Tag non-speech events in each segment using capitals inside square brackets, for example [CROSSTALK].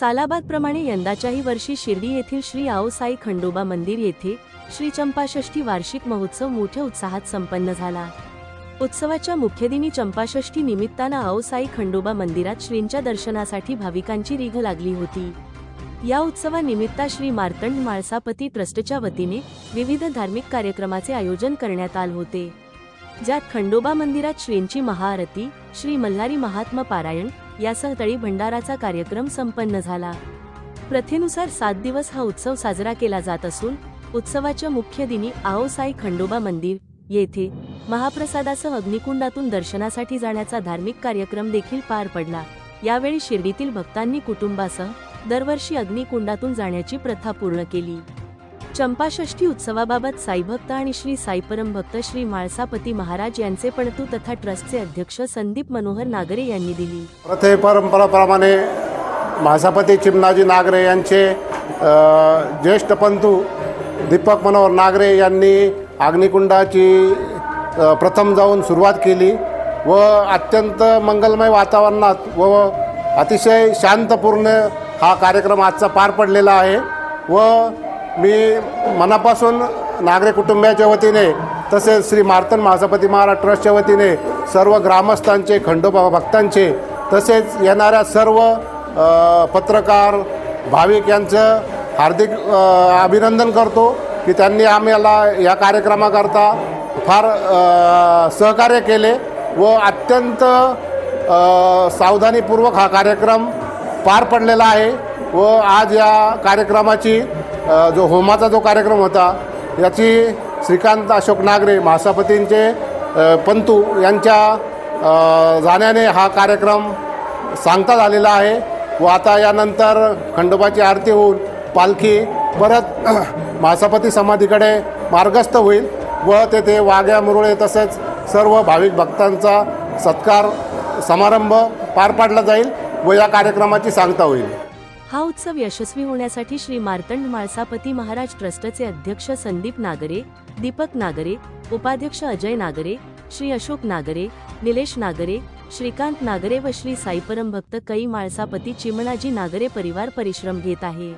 सालाबादप्रमाणे यंदाच्याही वर्षी शिर्डी येथील श्री आओसाई खंडोबा मंदिर येथे श्री चंपाषष्ठी वार्षिक महोत्सव मोठ्या उत्साहात संपन्न झाला. उत्सवाच्या मुख्य दिनी चंपाषष्ठी निमित्तानं आओसाई खंडोबा मंदिरात श्रींच्या दर्शनासाठी भाविकांची रीघ लागली होती. या उत्सवानिमित्त श्री मार्तंड माळसापती ट्रस्टच्या वतीने विविध धार्मिक कार्यक्रमाचे आयोजन करण्यात आले होते. ज्यात खंडोबा मंदिरात श्रींची महाआरती श्री मल्हारी महात्मा पारायण यासह तळी भंडाराचा कार्यक्रम संपन्न झाला. प्रथेनुसार सात दिवस हा उत्सव साजरा केला जात असून उत्सवाच्या मुख्य दिनी आओसाई खंडोबा मंदिर येथे महाप्रसादासह अग्निकुंडातून दर्शनासाठी जाण्याचा धार्मिक कार्यक्रम देखील पार पडला. यावेळी शिर्डीतील भक्तांनी कुटुंबासह दरवर्षी अग्निकुंडातून जाण्याची प्रथा पूर्ण केली. चंपाषष्ठी उत्सवाबाबत साईभक्त आणि श्री साईपरम भक्त श्री माळसापती महाराज यांचे पणतू तथा ट्रस्टचे अध्यक्ष संदीप मनोहर नागरे यांनी दिली. प्रथे परंपराप्रमाणे महासापती चिमनाजी नागरे यांचे ज्येष्ठ पंतू दीपक मनोहर नागरे यांनी अग्निकुंडाची प्रथम जाऊन सुरुवात केली व अत्यंत मंगलमय वातावरणात व अतिशय शांतपूर्ण हा कार्यक्रम आजचा पार पडलेला आहे व मी मनापासून नागरे कुटुंबियाच्या वतीने तसेच श्री मार्तन महासपती महाराज ट्रस्टच्या वतीने सर्व ग्रामस्थांचे खंडोबा भक्तांचे तसेच येणाऱ्या सर्व पत्रकार भाविक यांचं हार्दिक अभिनंदन करतो की त्यांनी आम्हाला या कार्यक्रमाकरता फार सहकार्य केले व अत्यंत सावधानीपूर्वक हा कार्यक्रम पार पडलेला आहे व आज या कार्यक्रमाची जो होमाचा जो कार्यक्रम होता याची श्रीकांत अशोक नागरे महासभापतींचे पंतू यांच्या जाण्याने हा कार्यक्रम सांगता झालेला आहे व आता यानंतर खंडोबाची आरती होऊन पालखी परत [CLEARS THROAT] महासापती समाधीकडे मार्गस्थ होईल व तेथे वाघ्या मुरळे तसेच सर्व भाविक भक्तांचा सत्कार समारंभ पार पाडला जाईल व या कार्यक्रमाची सांगता होईल. हा उत्सव यशस्वी होण्यासाठी श्री मार्तंड माळसापती महाराज ट्रस्टचे अध्यक्ष संदीप नागरे दीपक नागरे उपाध्यक्ष अजय नागरे श्री अशोक नागरे निलेश नागरे श्रीकांत नागरे व श्री साईपरम भक्त कई माळसापती चिमणाजी नागरे परिवार परिश्रम घेत आहे.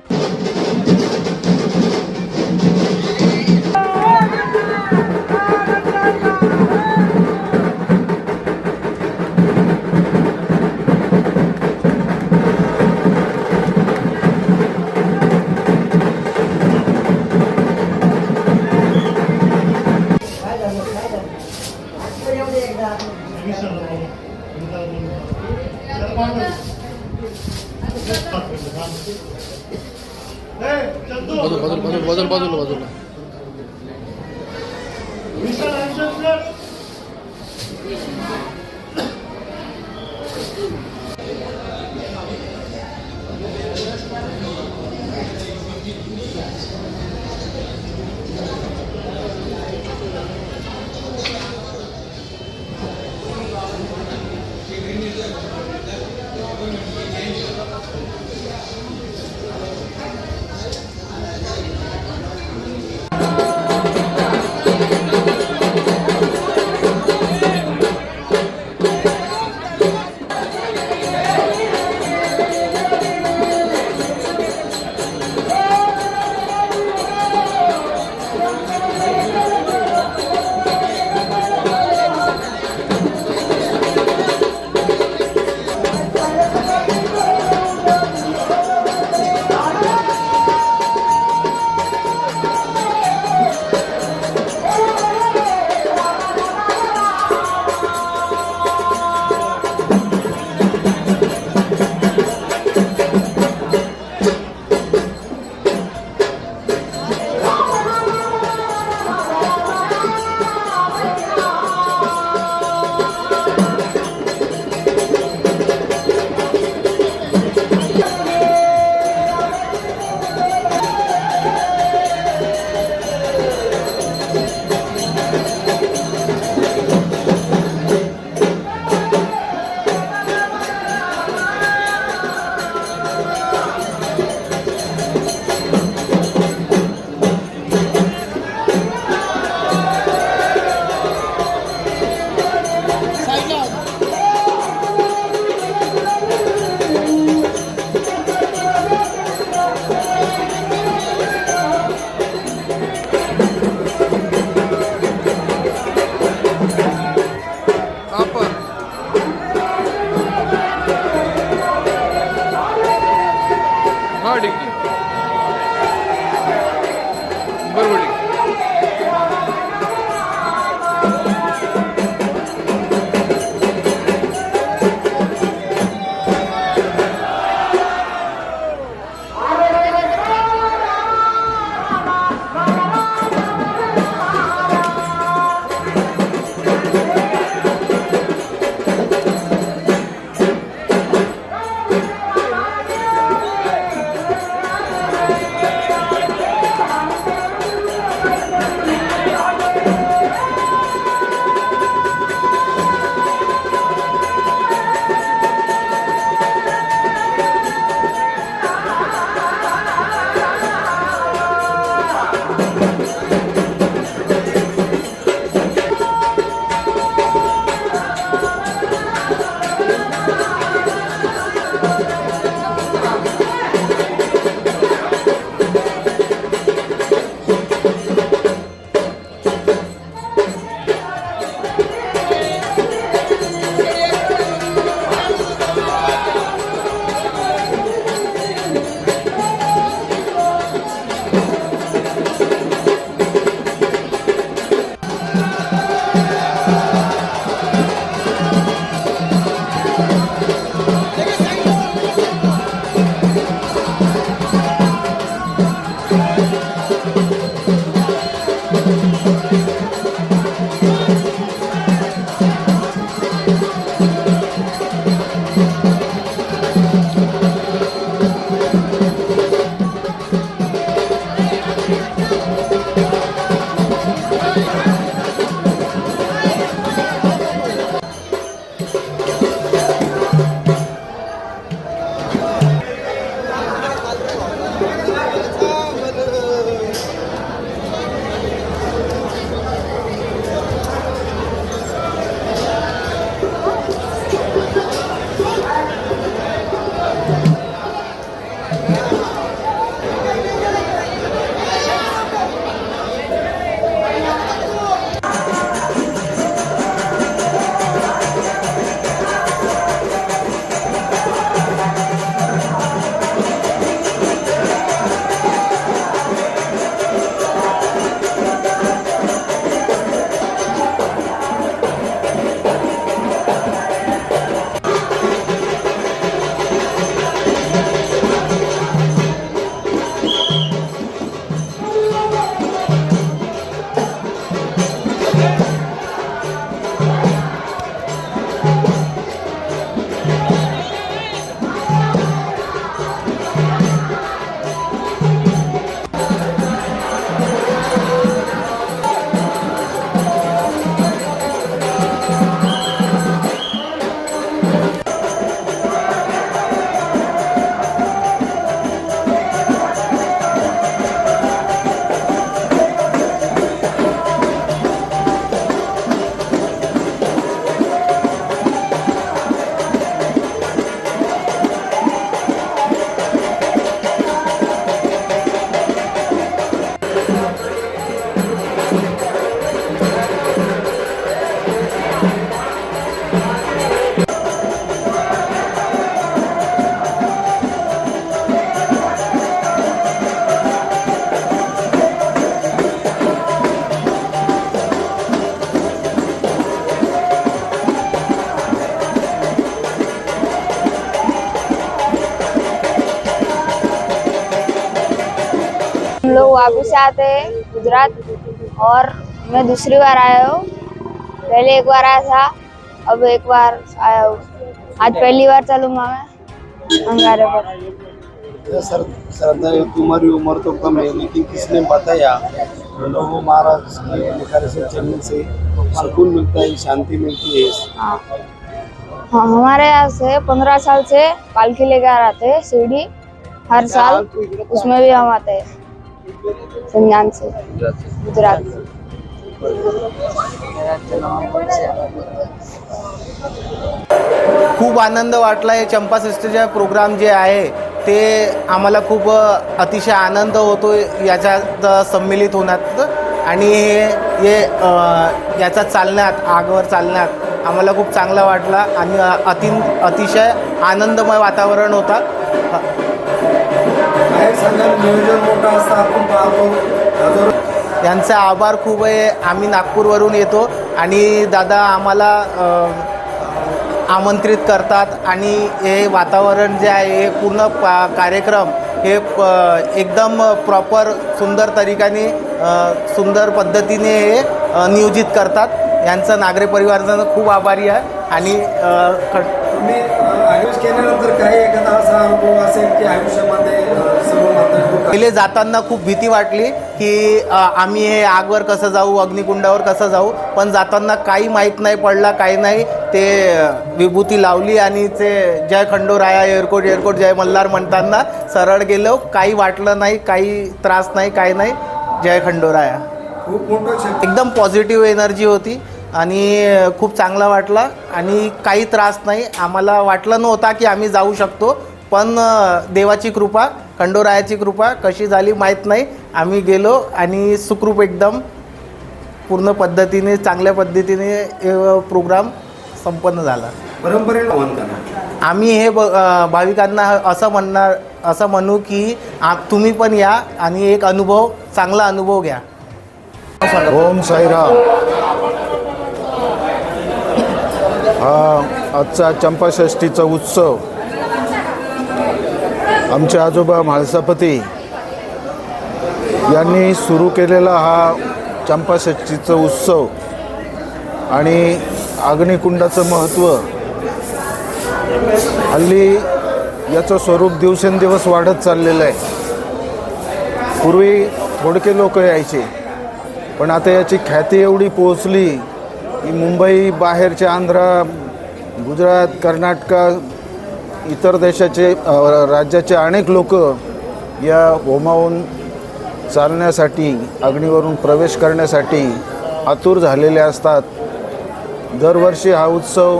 বদল বদল বদল বদল বদল বদল বিশাল आहे वापस से आते हैं गुजरात। और मैं दूसरी बार आया हूँ। पहले एक बार आया था अब एक बार आया हूँ। आज पहली बार चलूँगा मैं अंगारे पर। सर सरदार तुम्हारी उम्र तो कम है लेकिन किसने बताया? लोगों महाराज के से चलने से सुकून मिलता है शांति मिलती है। हाँ। हाँ हमारे यहाँ से पंद्रह साल से पालकी लेके आ रहे थे सीढ़ी। हर साल उसमें भी हम आते हैं। खूप आनंद वाटला हे चंपाषष्ठीचे प्रोग्राम जे आहे ते आम्हाला खूप अतिशय आनंद होतो याच्यात अ, सम्मिलित होण्यात. आणि हे हे याचा चालण्यात आगवर चालण्यात आम्हाला खूप चांगला वाटला. आणि अति अतिशय आनंदमय वातावरण होता. नियोजन मोठं असतं आपण पाहतो. हजारो यांचे आभार खूप आहे. आम्ही नागपूरवरून येतो आणि दादा आम्हाला अ, आमंत्रित करतात आणि हे वातावरण जे आहे हे पूर्ण पा कार्यक्रम हे प- एकदम प्रॉपर सुंदर तरीकाने अ, सुंदर पद्धतीने हे अ, नियोजित करतात. यांचं नागरे परिवाराचं खूप आभारी आहे आणि अ, ख- तुम्ही अं, आयुष केल्यानंतर काही एखादा असा अनुभव असेल की आयुष्यामध्ये अं, पहिले जाताना खूप भीती वाटली की आम्ही हे आगवर कसं जाऊ अग्निकुंडावर कसं जाऊ पण जाताना काही माहीत नाही पडला काही नाही ते विभूती लावली आणि ते जय खंडोराया एअरकोट एअरकोट जय मल्हार म्हणताना सरळ गेलो. काही वाटलं नाही काही त्रास नाही काही नाही. जय खंडोराया खूप मोठं एकदम पॉझिटिव्ह एनर्जी होती आणि खूप चांगला वाटला. आणि काही त्रास नाही. आम्हाला वाटलं नव्हता की आम्ही जाऊ शकतो पण देवाची कृपा खंडोरायाची कृपा कशी झाली माहीत नाही. आम्ही गेलो आणि सुखरूप एकदम पूर्ण पद्धतीने चांगल्या पद्धतीने प्रोग्राम संपन्न झाला. परंपरेला आम्ही हे ब भाविकांना असं म्हणणार असं म्हणू की आ तुम्ही पण या आणि एक अनुभव चांगला अनुभव घ्या. ओम साईराम. हा आजचा चंपाषष्ठीचा उत्सव. आमचे आजोबा म्हाळसापती यांनी सुरू केलेला हा चंपाषष्टीचा उत्सव आणि अग्निकुंडाचं महत्त्व हल्ली याचं स्वरूप दिवसेंदिवस वाढत चाललेलं आहे. पूर्वी थोडके लोक यायचे पण आता याची ख्याती एवढी पोहोचली की मुंबई बाहेरच्या आंध्रा गुजरात कर्नाटका इतर देशाचे राज्याचे अनेक लोक या होमावून चालण्यासाठी अग्नीवरून प्रवेश करण्यासाठी आतुर झालेले असतात. दरवर्षी हा उत्सव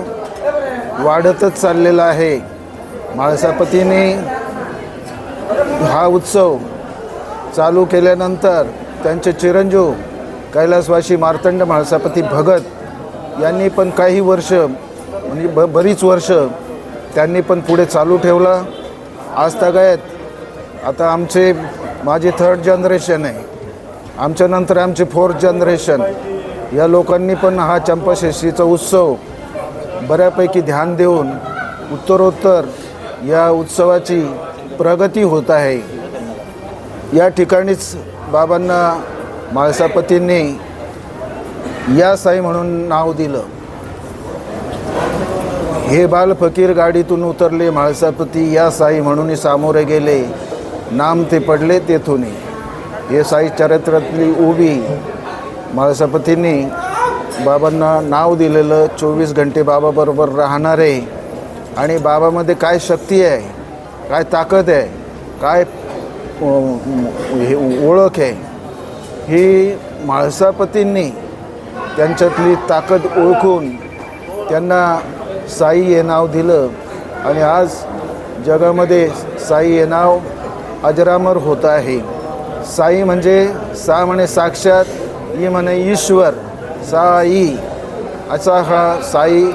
वाढतच चाललेला आहे. म्हाळसापतीने हा उत्सव चालू केल्यानंतर त्यांचे चिरंजीव कैलासवासी मार्तंड म्हाळसापती भगत यांनी पण काही वर्ष म्हणजे ब बरीच वर्ष त्यांनी पण पुढे चालू ठेवला. आज तगायत आता आमचे माझे थर्ड जनरेशन आहे. आमच्यानंतर आमचे फोर्थ जनरेशन या लोकांनी पण हा चंपाषष्ठीचा उत्सव बऱ्यापैकी ध्यान देऊन उत्तरोत्तर या उत्सवाची प्रगती होत आहे. या ठिकाणीच बाबांना म्हाळसापतींनी या साई म्हणून नाव दिलं. हे बाल फकीर गाडीतून उतरले म्हाळसापती या साई म्हणून सामोरे गेले. नाम ते पडले तेथून हे साई चरित्रातली उभी म्हाळसापतींनी बाबांना नाव दिलेलं चोवीस घंटे बाबाबरोबर राहणारे. आणि बाबामध्ये काय शक्ती आहे? काय ताकद आहे? काय हे ओळख आहे? ही म्हाळसापतींनी त्यांच्यातली ताकद ओळखून त्यांना साई हे नाव दिलं. आणि आज जगामध्ये साई हे नाव अजरामर होत आहे. साई म्हणजे सा म्हणे साक्षात ई म्हणे ईश्वर साई. असा हा साई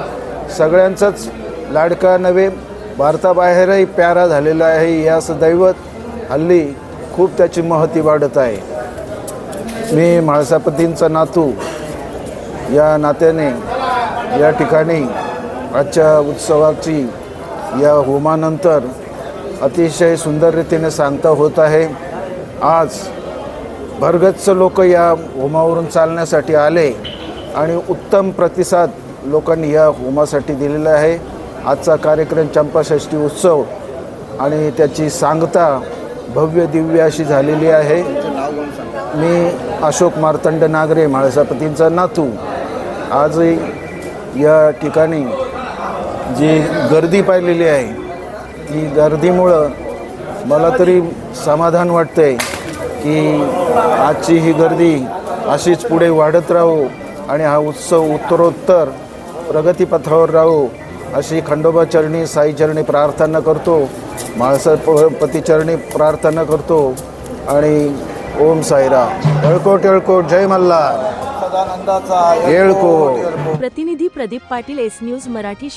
सगळ्यांचाच लाडका नव्हे भारताबाहेरही प्यारा झालेला आहे याचं दैवत हल्ली खूप त्याची महती वाढत आहे. मी म्हाळसापतींचा नातू. या नात्याने या ठिकाणी आजच्या उत्सवाची या होमानंतर अतिशय सुंदर रीतीने सांगता होत आहे. आज भरगच्च लोक या होमावरून चालण्यासाठी आले आणि उत्तम प्रतिसाद लोकांनी या होमासाठी दिलेला आहे. आजचा कार्यक्रम चंपाषष्ठी उत्सव आणि त्याची सांगता भव्य दिव्य अशी झालेली आहे. मी अशोक मार्तंड नागरे म्हाळसापतींचा नातू. आजही या ठिकाणी जी गर्दी पाहिलेली आहे ती गर्दीमुळं मला तरी समाधान वाटतंय की आजची ही गर्दी अशीच पुढे वाढत राहू आणि हा उत्सव उत्तरोत्तर प्रगतीपथावर राहू अशी खंडोबाचरणी साईचरणी प्रार्थना करतो माळसापतीचरणी प्रार्थना करतो आणि ओम साईराम. येळकोट येळकोट जय मल्हार. येळकोट प्रतिनिधी प्रदीप पाटील एस न्यूज मराठी